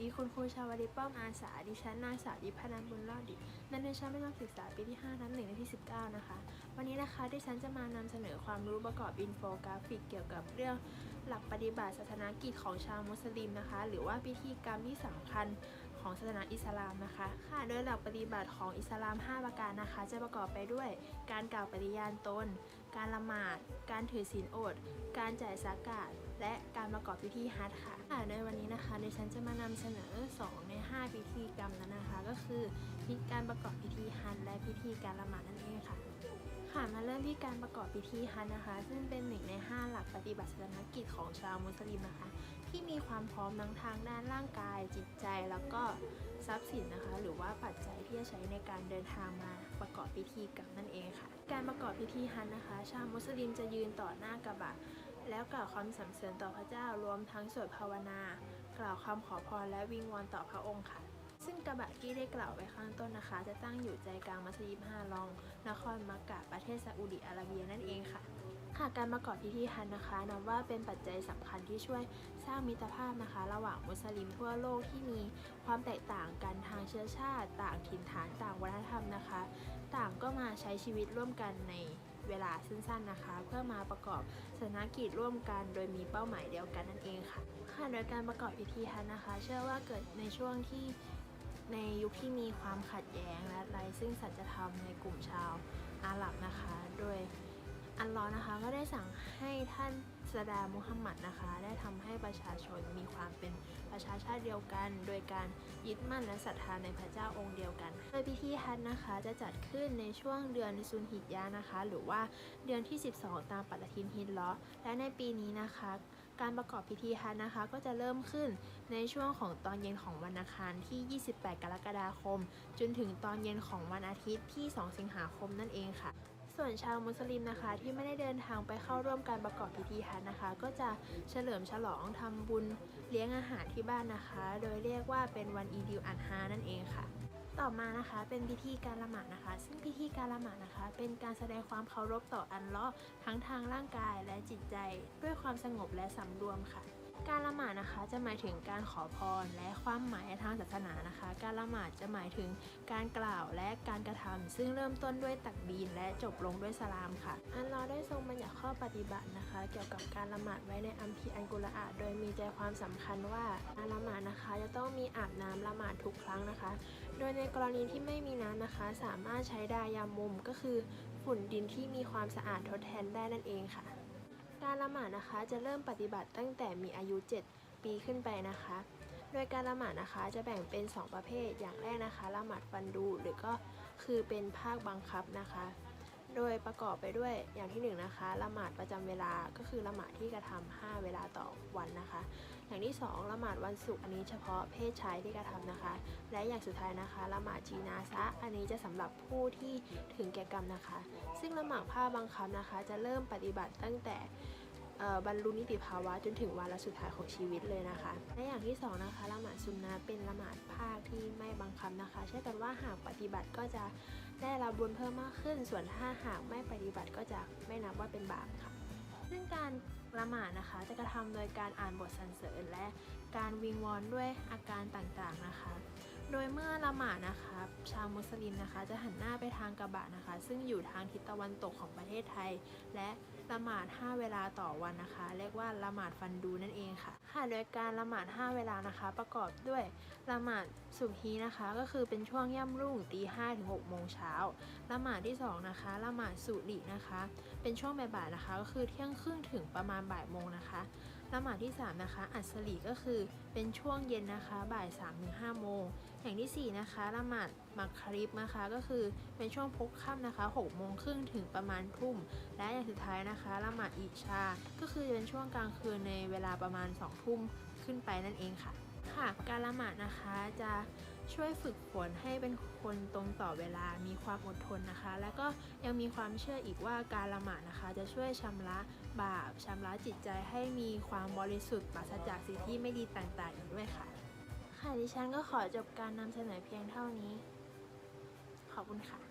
ดีคุณครูชาวดีป้อมอาสาดิฉันนางสาวดิพนันบุญรอดดินันเรียนชั้นประถมศึกษาปีที่5ทับหนึ่งเลขที่ 19 นะคะ วันนี้นะคะดิฉันจะมานำเสนอความรู้ประกอบอินโฟกราฟิกเกี่ยวกับเรื่องหลักปฏิบัติศาสนกิจของชาวมุสลิมนะคะ หรือว่าพิธีกรรมที่สำคัญ ของศาสนาอิสลามนะคะค่ะโดยหลักปฏิบัติของอิสลาม 5 ประการนะคะ จะประกอบไปด้วย การกล่าวปฏิญาณตน การละหมาด การถือศีลอด การจ่ายสากาศและการประกอบพิธีฮัจญ์ค่ะค่ะในวันนี้นะคะดิฉันจะมานำเสนอ 2 ใน 5 พิธีกรรมนั้นนะคะ ก็คือพิธีการประกอบพิธีฮัจญ์และพิธีการละหมาดนั่นเองค่ะค่ะมาเริ่มที่การประกอบพิธีฮัจญ์นะคะ ซึ่งเป็นหนึ่งใน 5 หลักปฏิบัติศาสนกิจของชาวมุสลิมนะคะ ที่มีความพร้อมทั้งทางด้านร่างกาย แล้วก็ทรัพย์สินนะคะ หรือว่าปัจจัยที่จะใช้ในการเดินทางมาประกอบพิธีกรรมนั่นเองค่ะ การประกอบพิธีฮัจญ์นะคะ ชาวมุสลิมจะยืนต่อหน้ากระบะ แล้วกล่าวคำสรรเสริญต่อพระเจ้ารวมทั้งสวดภาวนา กล่าวคำขอพรและวิงวอนต่อพระองค์ค่ะซึ่งกระบะที่ได้กล่าวไว้ข้างต้นนะคะ จะตั้งอยู่ใจกลางมัสยิดฮารอง นครมักกะประเทศซาอุดิอาระเบียนั่นเองค่ะ หากการประกอบพิธีฮัจญ์นะคะนับว่าเป็นปัจจัยสำคัญที่ช่วยสร้างมิตรภาพนะคะ ระหว่างมุสลิมทั่วโลกที่มีความแตกต่างกันทางเชื้อชาติ ต่างถิ่นฐานต่างวัฒนธรรมนะคะ ต่างก็มาใช้ชีวิตร่วมกันในเวลาสั้นๆนะคะ เพื่อมาประกอบศาสนกิจร่วมกัน โดยมีเป้าหมายเดียวกันนั่นเองค่ะค่ะโดยการประกอบพิธีฮัจญ์นะคะ เชื่อว่าเกิดในช่วงที่ในยุคที่มีความขัดแย้งและไร้ซึ่งสัจธรรมในกลุ่มชาวอาหรับนะคะ โดย อัลลอฮ์นะคะก็ได้สั่งให้ท่านสดามุฮัมมัดนะคะ ได้ทำให้ประชาชนมีความเป็นประชาชาติเดียวกัน โดยการยึดมั่นและศรัทธาในพระเจ้าองค์เดียวกันโดยพิธีฮัจนะคะจะจัดขึ้นในช่วงเดือนซุนฮิจญานะคะ หรือว่าเดือนที่ 12 ตามปฏิทินฮิจเราะห์และในปีนี้นะคะ การประกอบพิธีฮัจนะคะ ก็จะเริ่มขึ้นในช่วงของตอนเย็นของวันอังคารที่ 28 กรกฎาคม จนถึงตอนเย็นของวันอาทิตย์ที่ 2 สิงหาคมนั่นเองค่ะ ส่วนชาวมุสลิมนะคะที่ไม่ได้เดินทางไปเข้าร่วมการประกอบพิธีฮัจนะคะ ก็จะเฉลิมฉลองทำบุญเลี้ยงอาหารที่บ้านนะคะ โดยเรียกว่าเป็นวันอีดิลอันฮานั่นเองค่ะต่อมานะคะเป็นพิธีการละหมาดนะคะ ซึ่งพิธีการละหมาดนะคะ เป็นการแสดงความเคารพต่ออัลเลาะทั้งทางร่างกายและจิตใจ ด้วยความสงบและสำรวมค่ะ การละหมาดนะคะจะหมายถึงการขอพรและความหมายทางศาสนานะคะ การละหมาดจะหมายถึงการกล่าวและการกระทำซึ่งเริ่มต้นด้วยตักบีนและจบลงด้วยสลามค่ะ อันเราได้ทรงบัญญัติข้อปฏิบัตินะคะ เกี่ยวกับการละหมาดไว้ในอัมพีอันกุรอาโดยมีใจความสำคัญว่าการละหมาดนะคะจะต้องมีอาบน้ำละหมาดทุกครั้งนะคะ โดยในกรณีที่ไม่มีน้ำนะคะ สามารถใช้ดายามุมก็คือ ฝุ่นดินที่มีความสะอาดทดแทนได้นั่นเองค่ะ การละหมาดนะคะ จะเริ่มปฏิบัติตั้งแต่มีอายุ 7 ปีขึ้นไปนะคะ โดยการละหมาดนะคะจะแบ่งเป็น 2 ประเภท อย่างแรกนะคะละหมาดฟันดูหรือก็คือเป็นภาคบังคับนะคะ โดยประกอบไปด้วยอย่างที่1นงนะคะละหมาดประจำเวลาก็คือละหมาดที่กระทำ5เวลาต่อวันนะคะ อย่างที่ 2ละหมาดวันศุกร์อันนี้เฉพาะเพศชายที่กระทำนะคะ และอย่างสุดท้ายนะคะละหมาดจีนาซะอันนี้จะสำหรับผู้ที่ถึงแก่กรรมนะคะ ซึ่งละหมาดผ้าบังคับนะคะ จะเริ่มปฏิบัติตั้งแต่ บรรลุนิติภาวะจนถึงวาระสุดท้ายของชีวิตเลยนะคะ และอย่างที่สองนะคะละหมาดซุนนะเป็นละหมาดภาคที่ไม่บังคับนะคะเชื่อกันว่าหากปฏิบัติก็จะได้รับบุญเพิ่มมากขึ้น ส่วนถ้าหากไม่ปฏิบัติก็จะไม่นับว่าเป็นบาปค่ะซึ่งการละหมาดนะคะจะกระทำโดยการอ่านบทสรรเสริญและการวิงวอนด้วยอาการต่างๆนะคะ โดยเมื่อละหมาดนะคะ ชาวมุสลิมนะคะ จะหันหน้าไปทางกระบะนะคะ ซึ่งอยู่ทางทิศตะวันตกของประเทศไทย และละหมาด 5 เวลาต่อวันนะคะ เรียกว่าละหมาดฟันดูนั่นเองค่ะ ค่ะ โดยการละหมาด 5 เวลานะคะ ประกอบด้วยละหมาดสุบฮีนะคะ ก็คือเป็นช่วงย่ำรุ่งตี5ถึง6โมงเช้าละหมาดที่สองนะคะละหมาดสุรินะคะ เป็นช่วงบ่ายๆนะคะ ก็คือเที่ยงครึ่งถึงประมาณบ่ายโมงนะคะ ละหมาดที่ 3 นะคะ อัสลีก็คือเป็นช่วงเย็นนะคะ บ่าย3ถึง5โมง อย่างที่ 4 นะคะละหมาดมักคริบนะคะ ก็คือเป็นช่วงพกค่ำนะคะ6โมงครึ่งถึงประมาณทุ่ม และอย่างสุดท้ายนะคะละหมาดอิชา ก็คือเป็นช่วงกลางคืนในเวลาประมาณ2ทุ่มขึ้นไปนั่นเองค่ะ ค่ะ การละหมาดนะคะจะ ช่วยฝึกฝนให้เป็นคนตรงต่อเวลามีความอดทนนะคะ แล้วก็ยังมีความเชื่ออีกว่าการละหมาดนะคะ จะช่วยชำระบาปชำระจิตใจให้มีความบริสุทธิ์ปราศจากสิ่งที่ไม่ดีต่างๆอีกด้วยค่ะ ค่ะดิฉันก็ขอจบการนำเสนอเพียงเท่านี้ ขอบคุณค่ะ